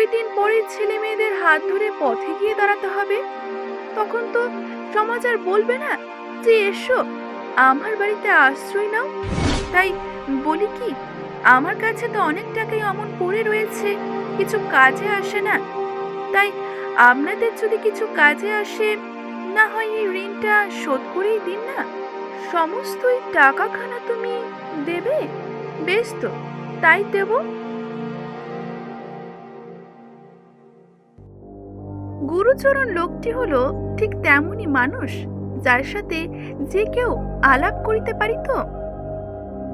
দুই দিন পরে ছেলে মেয়েদের হাত ধরে পথে গিয়ে দাঁড়াতে হবে। তখন তো সমাজ আর বলবে না যে, এসো, আমার বাড়িতে আশ্রয় নাও। তাই বলি কি, আমার কাছে তো অনেক টাকাই অমন পড়ে রয়েছে, কিছু কাজে আসে না। তাই আপনাদের যদি কিছু কাজে আসে, না হয় এই ঋণটা শোধ করেই দিন না। সমস্তই টাকাখানা তুমি দেবে? বেশ তো, তাই দেব। গুরুচরণ লোকটি হলো ঠিক তেমনই মানুষ, যার সাথে যে কেউ আলাপ করিতে পারিত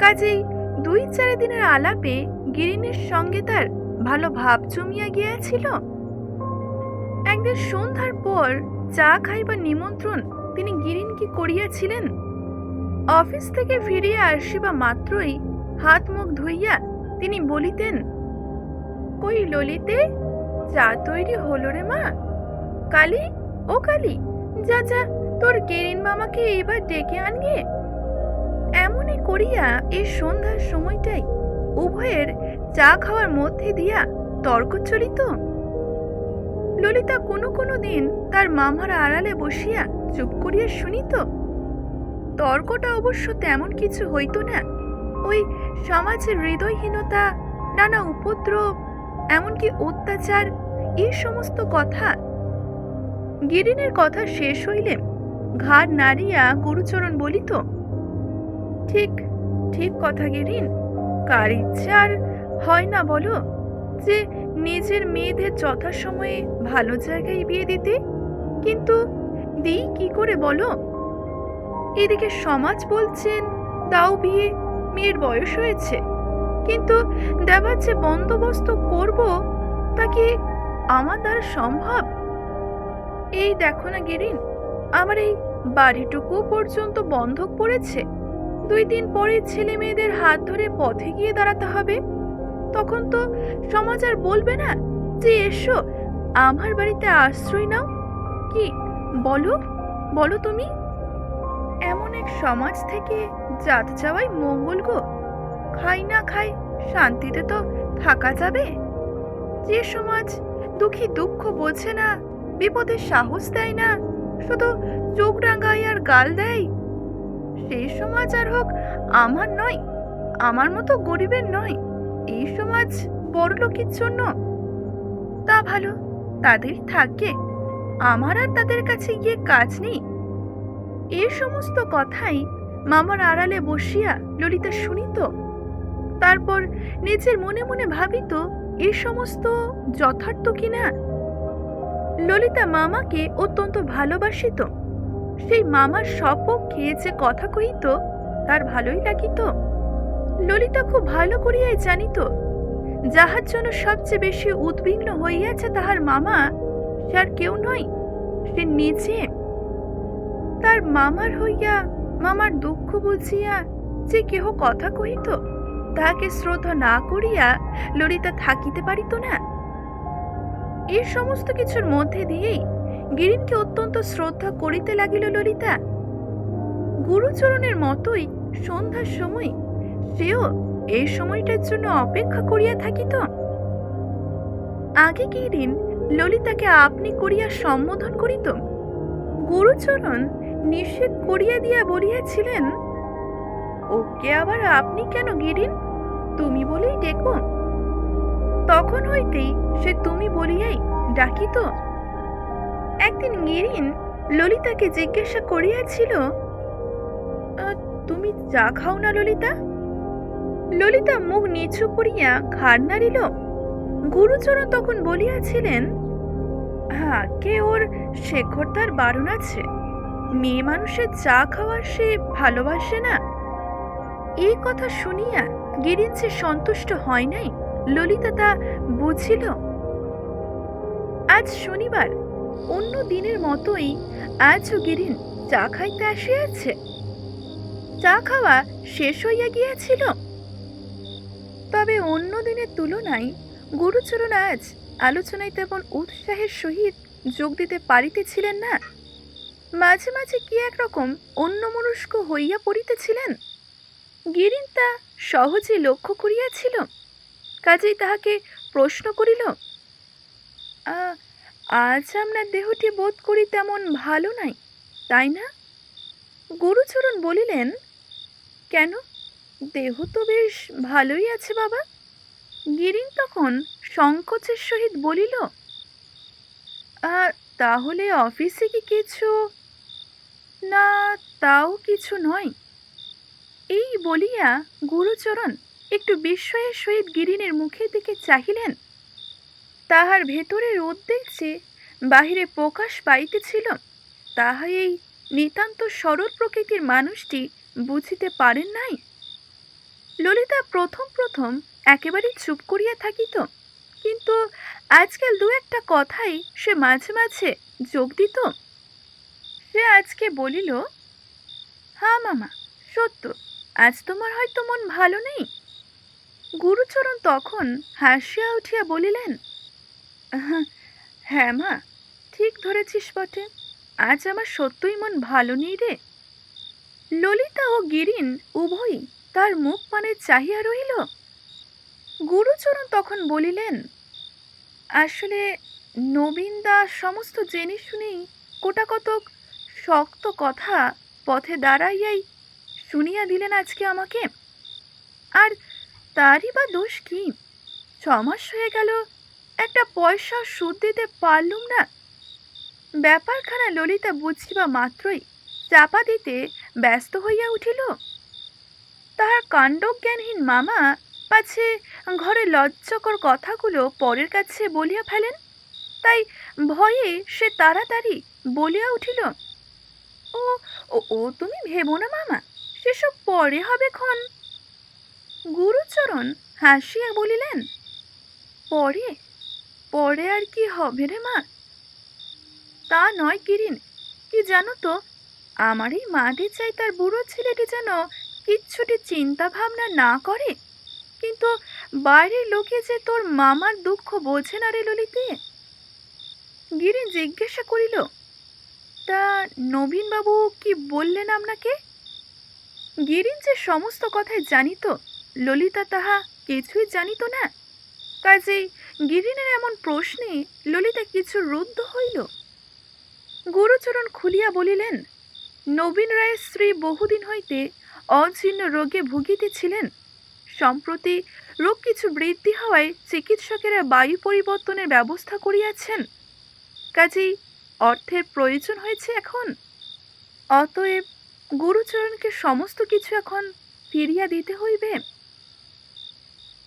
কাজেই দুই চার দিনের আলাপে গিরিনের সঙ্গে তার ভালো ভাব জমিয়া গিয়াছিল। একদিন সন্ধ্যার পর চা খাইবার নিমন্ত্রণ তিনি গিরিনকে করিয়াছিলেন। অফিস থেকে ফিরিয়া আসিবা মাত্রই হাত মুখ ধুইয়া তিনি বলিতেন, কই ললিতে, চা তৈরি হলো রে মা। কালি, ও কালি, যা যা, তোর গেরিন মামাকে এবার ডেকে আনগে এমনই করিয়া এই সন্ধ্যার সময়টাই উভয়ের চা খাওয়ার মধ্যে দিয়া তর্ক চলিত ললিতা কোনো কোনো দিন তার মামার আড়ালে বসিয়া চুপ করিয়া শুনিত। তর্কটা অবশ্য তেমন কিছু হইতো না। ওই সমাজের হৃদয়হীনতা, নানা উপদ্রব, এমনকি অত্যাচার, এই সমস্ত কথা গিরিনের কথা শেষ হইলে ঘাড় নাড়িয়া গুরুচরণ বলিত, ঠিক ঠিক কথা গিরিন, কার ইচ্ছে আর হয় না বলো যে নিজের মেয়েদের যথাসময়ে ভালো জায়গায় বিয়ে দিতে? কিন্তু দিই কি করে বলো? এদিকে সমাজ বলছেন দাও বিয়ে, মেয়ের বয়স হয়েছে, কিন্তু দেবার যে বন্দোবস্ত করব তা কি আমার দ্বারা সম্ভব? এই দেখো না গিরিন, আমার এই বাড়িটুকু পর্যন্ত বন্ধক পড়েছে। দুই দিন পরে ছেলে মেয়েদের হাত ধরে পথে গিয়ে দাঁড়াতে হবে। তখন তো সমাজ আর বলবে না যে, এসো, আমার বাড়িতে আশ্রয় নাও। কি, বলো বলো তুমি? এমন এক সমাজ থেকে জাত যাওয়াই মঙ্গল গো। খাই না খাই শান্তিতে তো থাকা যাবে। যে সমাজ দুঃখী দুঃখ বোঝে না বিপদের সাহস দেয় না, শুধু চোখ রাঙায় আর গাল দেয়। সেই সমাজ আর হোক আমার নয়, আমার মতো গরিবের নয়, এই সমাজ বড় লোকের জন্য। তা ভালো তাদেরই থাকে, আমার আর তাদের কাছে গিয়ে কাজ নেই। এই সমস্ত কথাই মামার আড়ালে বসিয়া ললিতা শুনিত। তারপর নিজের মনে মনে ভাবিত এই সমস্ত যথার্থ কিনা ললিতা মামাকে অত্যন্ত ভালোবাসিত সেই মামার সপক্ষে যে কথা কহিত তার ভালোই লাগিত ললিতা খুব ভালো করিয়াই জানিত যাহার জন্য সবচেয়ে বেশি উদ্বিগ্ন হইয়াছে তাহার মামা, সে আর কেউ নয়, সে নিজে। তার মামার হইয়া মামার দুঃখ বুঝিয়া যে কেহ কথা কহিত, তাহাকে শ্রদ্ধা না করিয়া ললিতা থাকিতে পারিত না। এই সমস্ত কিছুর মধ্যে দিয়েই গিরিনকে অত্যন্ত শ্রদ্ধা করিতে লাগিল ললিতা। গুরুচরণের মতোই সন্ধ্যার সময় সেও এই সময়টার জন্য অপেক্ষা করিয়া থাকিত। আগে গিরিন ললিতাকে আপনি করিয়া সম্বোধন করিত। গুরুচরণ নিষেধ করিয়া দিয়া বলিয়াছিলেন, ওকে আবার আপনি কেন গিরিন? তুমি বলেই ডেকো। তখন হইতেই সে তুমি বলিয়াই ডাকিত একদিন গিরিন ললিতাকে জিজ্ঞাসা করিয়াছিল তুমি চা খাও না ললিতা? ললিতা মুখ নিচু করিয়া ঘাড় নাড়িল। গুরুচরণ তখন বলিয়াছিলেন হ্যাঁ কে ওর শেখর তার বারণ আছে? মেয়ে মানুষের চা খাওয়ার সে ভালোবাসে না? এই কথা শুনিয়া গিরিন সে সন্তুষ্ট হয় নাই। ললিতা তা বুঝিল। আজ শনিবার, অন্য দিনের মতোই আজও গিরিন চা খাইতে আসিয়াছে। চা খাওয়া শেষ হইয়া গিয়াছিল। তবে অন্য দিনের তুলনায় গুরুচরণ আজ আলোচনায় তেমন উৎসাহের সহিত যোগ দিতে পারিতেছিলেন না। মাঝে মাঝে কি একরকম অন্যমনস্ক হইয়া পড়িতেছিলেন? গিরিন তা সহজে লক্ষ্য করিয়াছিল। কাজেই তাহাকে প্রশ্ন করিল আজ আপনার দেহটি বোধ করি তেমন ভালো নাই, তাই না? গুরুচরণ বলিলেন, কেন? দেহ তো বেশ ভালোই আছে বাবা। গিরিন তখন সংকোচের সহিত বলিল আর তাহলে অফিসে কি কিছু? না, তাও কিছু নয়। এই বলিয়া গুরুচরণ একটু বিস্ময়ের সহিত গিরিনের মুখের দিকে চাহিলেন। তাহার ভেতরের উদ্বেগ যে বাহিরে প্রকাশ পাইতেছিল তাহা এই নিতান্ত সরল প্রকৃতির মানুষটি বুঝিতে পারেন নাই। ললিতা প্রথম প্রথম একেবারেই চুপ করিয়া থাকিত, কিন্তু আজকাল দু একটা কথাই সে মাঝে মাঝে যোগ দিত। সে আজকে বলিল হ্যাঁ মামা, সত্য, আজ তোমার হয়তো মন ভালো নেই। গুরুচরণ তখন হাসিয়া উঠিয়া বলিলেন "আহা, হ্যাঁ মা ঠিক ধরেছিস বটে। আজ আমার সত্যই মন ভালো নেই রে। ললিতা ও গিরিন উভয়ই তার মুখ পানে চাহিয়া রহিল। গুরুচরণ তখন বলিলেন আসলে নবীন দাস সমস্ত জেনে শুনেই কোটা কতক শক্ত কথা পথে দাঁড়াইয়াই শুনিয়া দিলেন আজকে আমাকে। আর তারই বা দোষ কি? ছমাস হয়ে গেল, একটা পয়সা সুদ দিতে পারলুম না। ব্যাপারখানা ললিতা বুঝিবা মাত্রই চাপা দিতে ব্যস্ত হইয়া উঠিল। তাহার কাণ্ডজ্ঞানহীন মামা পাছে ঘরে লজ্জকর কথাগুলো পরের কাছে বলিয়া ফেলেন, তাই ভয়ে সে তাড়াতাড়ি বলিয়া উঠিল ও ও তুমি ভেবো না মামা, সেসব পরে হবে ক্ষণ। গুরুচরণ হাসিয়া বলিলেন, পরে পরে আর কি হবে রে মা? তা নয় কিরিন, কি জানো তো, আমার এই মাটি চাই তার বুড়ো ছেলেটি যেন কিচ্ছুটি চিন্তা ভাবনা না করে। কিন্তু বাইরের লোকে যে তোর মামার দুঃখ বোঝে না রে ললিতে? গিরি জিজ্ঞাসা করিল, তা নবীনবাবু কি বললেন আপনাকে? গিরিন যে সমস্ত কথাই জানিত ললিতা তাহা কিছুই জানিত না। কাজেই গিরিনের এমন প্রশ্নে ললিতা কিছু রুদ্ধ হইল। গুরুচরণ খুলিয়া বলিলেন, নবীন রায়ের স্ত্রী বহুদিন হইতে অজীর্ণ রোগে ভুগিতেছিলেন সম্প্রতি রোগ কিছু বৃদ্ধি হওয়ায় চিকিৎসকেরা বায়ু পরিবর্তনের ব্যবস্থা করিয়াছেন। কাজেই অর্থের প্রয়োজন হয়েছে এখন। অতএব গুরুচরণকে সমস্ত কিছু এখন ফিরিয়া দিতে হইবে।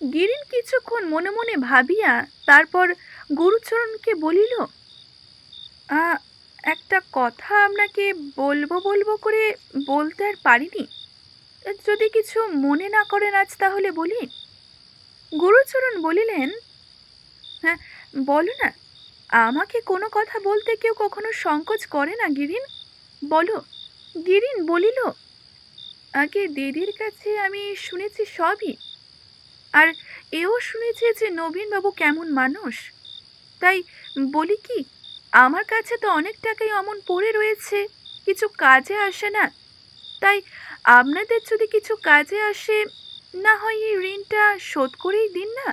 গিরিন কিছুক্ষণ মনে মনে ভাবিয়া তারপর গুরুচরণকে বলিল "আ, একটা কথা আপনাকে বলব বলব করে বলতে আর পারিনি। যদি কিছু মনে না করেন আজ তাহলে বলি। গুরুচরণ বলিলেন হ্যাঁ বলো না আমাকে কোনো কথা বলতে কেউ কখনো সংকোচ করে না গিরিন বলো। গিরিন বলিল আগে দিদির কাছে আমি শুনেছি সবই। আর এও শুনেছি যে নবীনবাবু কেমন মানুষ। তাই বলি কি, আমার কাছে তো অনেক টাকাই অমন পড়ে রয়েছে, কিছু কাজে আসে না। তাই আপনাদের যদি কিছু কাজে আসে, না হয় এই ঋণটা শোধ করেই দিন না?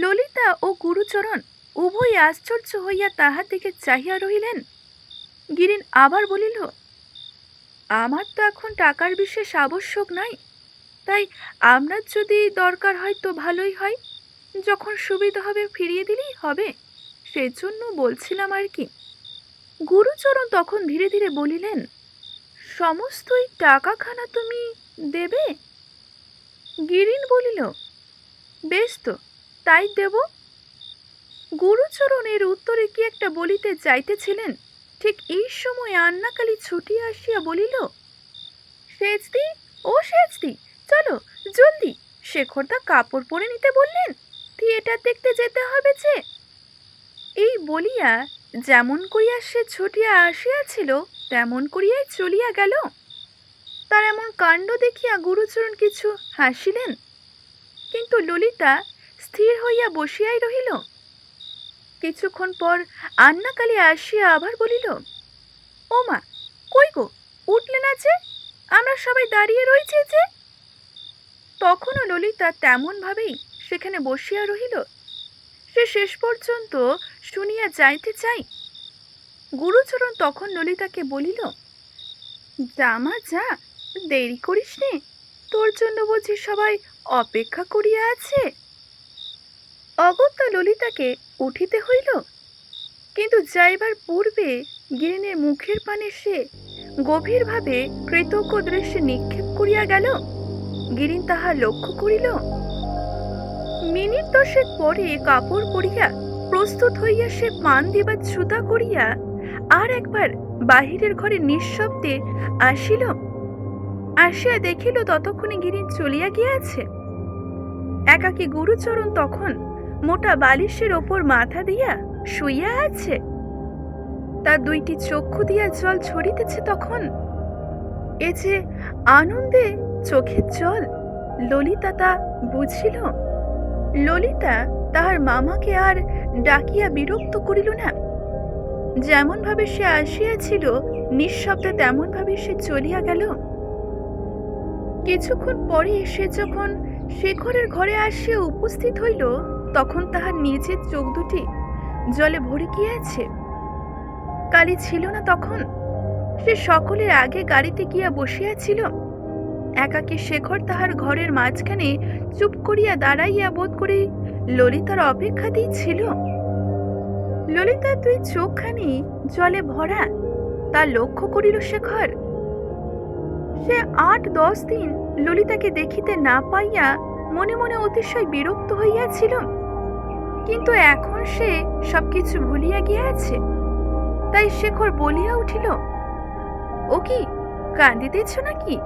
ললিতা ও গুরুচরণ উভয় আশ্চর্য হইয়া তাহার দিকে চাহিয়া রহিলেন। গিরিন আবার বলিল, আমার তো এখন টাকার বিশেষ আবশ্যক নাই। তাই আপনার যদি দরকার হয় তো ভালোই হয়। যখন সুবিধা হবে ফিরিয়ে দিলেই হবে। সেজন্য বলছিলাম আর কি। গুরুচরণ তখন ধীরে ধীরে বলিলেন, সমস্তই টাকাখানা তুমি দেবে? গিরিন বলিল, বেশ তো, তাই দেব। গুরুচরণের উত্তরে কি একটা বলিতে যাইতেছিলেন ঠিক এই সময় আন্নাকালী ছুটি আসিয়া বলিল, সেজদি, ও সেজদি চলো, জলদি। শেখরদা কাপড় পরে নিতে বললেন, থিয়েটার দেখতে যেতে হবে যে? এই বলিয়া যেমন করিয়া সে ছুটিয়া আসিয়াছিল, তেমন করিয়াই চলিয়া গেল। তার এমন কাণ্ড দেখিয়া গুরুচরণ কিছু হাসিলেন। কিন্তু ললিতা স্থির হইয়া বসিয়াই রহিল। কিছুক্ষণ পর আন্নাকালী আসিয়া আবার বলিল ও মা কই গো? উঠলে না যে? আমরা সবাই দাঁড়িয়ে রয়েছি যে? তখনও ললিতা তেমনভাবেই সেখানে বসিয়া রহিল। সে শেষ পর্যন্ত শুনিয়া যাইতে চাই। গুরুচরণ তখন ললিতাকে বলিল যা মা যা, দেরি করিস নে। তোর জন্য বুঝি সবাই অপেক্ষা করিয়া আছে? অগত্যা ললিতাকে উঠিতে হইল। কিন্তু যাইবার পূর্বে গিরিনের মুখের পানে সে গভীরভাবে কৃতজ্ঞ দৃশ্যে নিক্ষেপ করিয়া গেল। গিরিন তাহা লক্ষ্য করিল। মিনিট দশেক পরে কাপড় পরিয়া প্রস্তুত হইয়া সে পান দিবার ছুতা করিয়া আর একবার বাহিরের ঘরে নিঃশব্দে আসিল। আসিয়া দেখিল ততক্ষণে গিরিন চলিয়া গিয়াছে। একাকী গুরুচরণ তখন মোটা বালিশের ওপর মাথা দিয়া শুইয়া আছে। তার দুইটি চক্ষু দিয়া জল ছড়িতেছে তখন। এ যে আনন্দে চোখের জল, ললিতা তা বুঝিল। ললিতা তাহার মামাকে আর ডাকিয়া বিরক্ত করিল না। যেমন ভাবে সে আসিয়াছিল, নিঃশব্দে তেমন ভাবে সে চলিয়া গেল। কিছুক্ষণ পরে সে যখন শেখরের ঘরে আসিয়া উপস্থিত হইল, তখন তাহার নিজের চোখ দুটি জলে ভরে গিয়াছে। কালি ছিল না তখন। সে সকলের আগে গাড়িতে গিয়া বসিয়াছিল। একাকী শেখর তাহার ঘরের মাঝখানে চুপ করিয়া দাঁড়াইয়া বোধ করি ললিতার অপেক্ষা ছিল। ললিতার দুই চোখখানি জলে ভরা, তা লক্ষ্য করিল শেখর। সে আট, দশ দিন ললিতাকে দেখিতে না পাইয়া মনে মনে অতিশয় বিরক্ত হইয়াছিল। কিন্তু এখন সে সবকিছু ভুলিয়া গিয়াছে। তাই শেখর বলিয়া উঠিল, ও কি, কান্দিতেছ নাকি?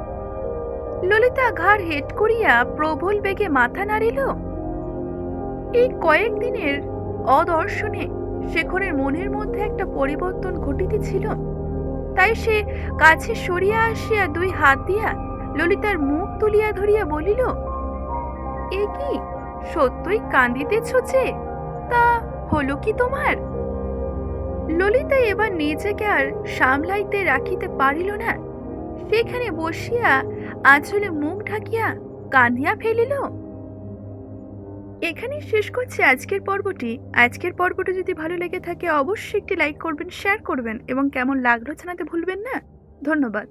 ললিতা ঘাড় হেট করিয়া প্রবল বেগে মাথা নাড়িল। এই কয়েকদিনের অদর্শনে শেখরের মনের মধ্যে একটা পরিবর্তন ঘটিতেছিল তাই সে কাছে সরিয়া আসিয়া দুই হাত দিয়া ললিতার মুখ তুলিয়া ধরিয়া বলিল, এ কি, সত্যই কান্দিতেছ যে? তা হলো কি তোমার? ললিতা এবার নিজেকে আর সামলাইতে রাখিতে পারিল না। সেখানে বসিয়া আঁচলে মুখ ঢাকিয়া কাঁদিয়া ফেলিল? এখানেই শেষ করছি আজকের পর্বটি। আজকের পর্বটি যদি ভালো লেগে থাকে, অবশ্যই একটি লাইক করবেন, শেয়ার করবেন এবং কেমন লাগল জানাতে ভুলবেন না। ধন্যবাদ।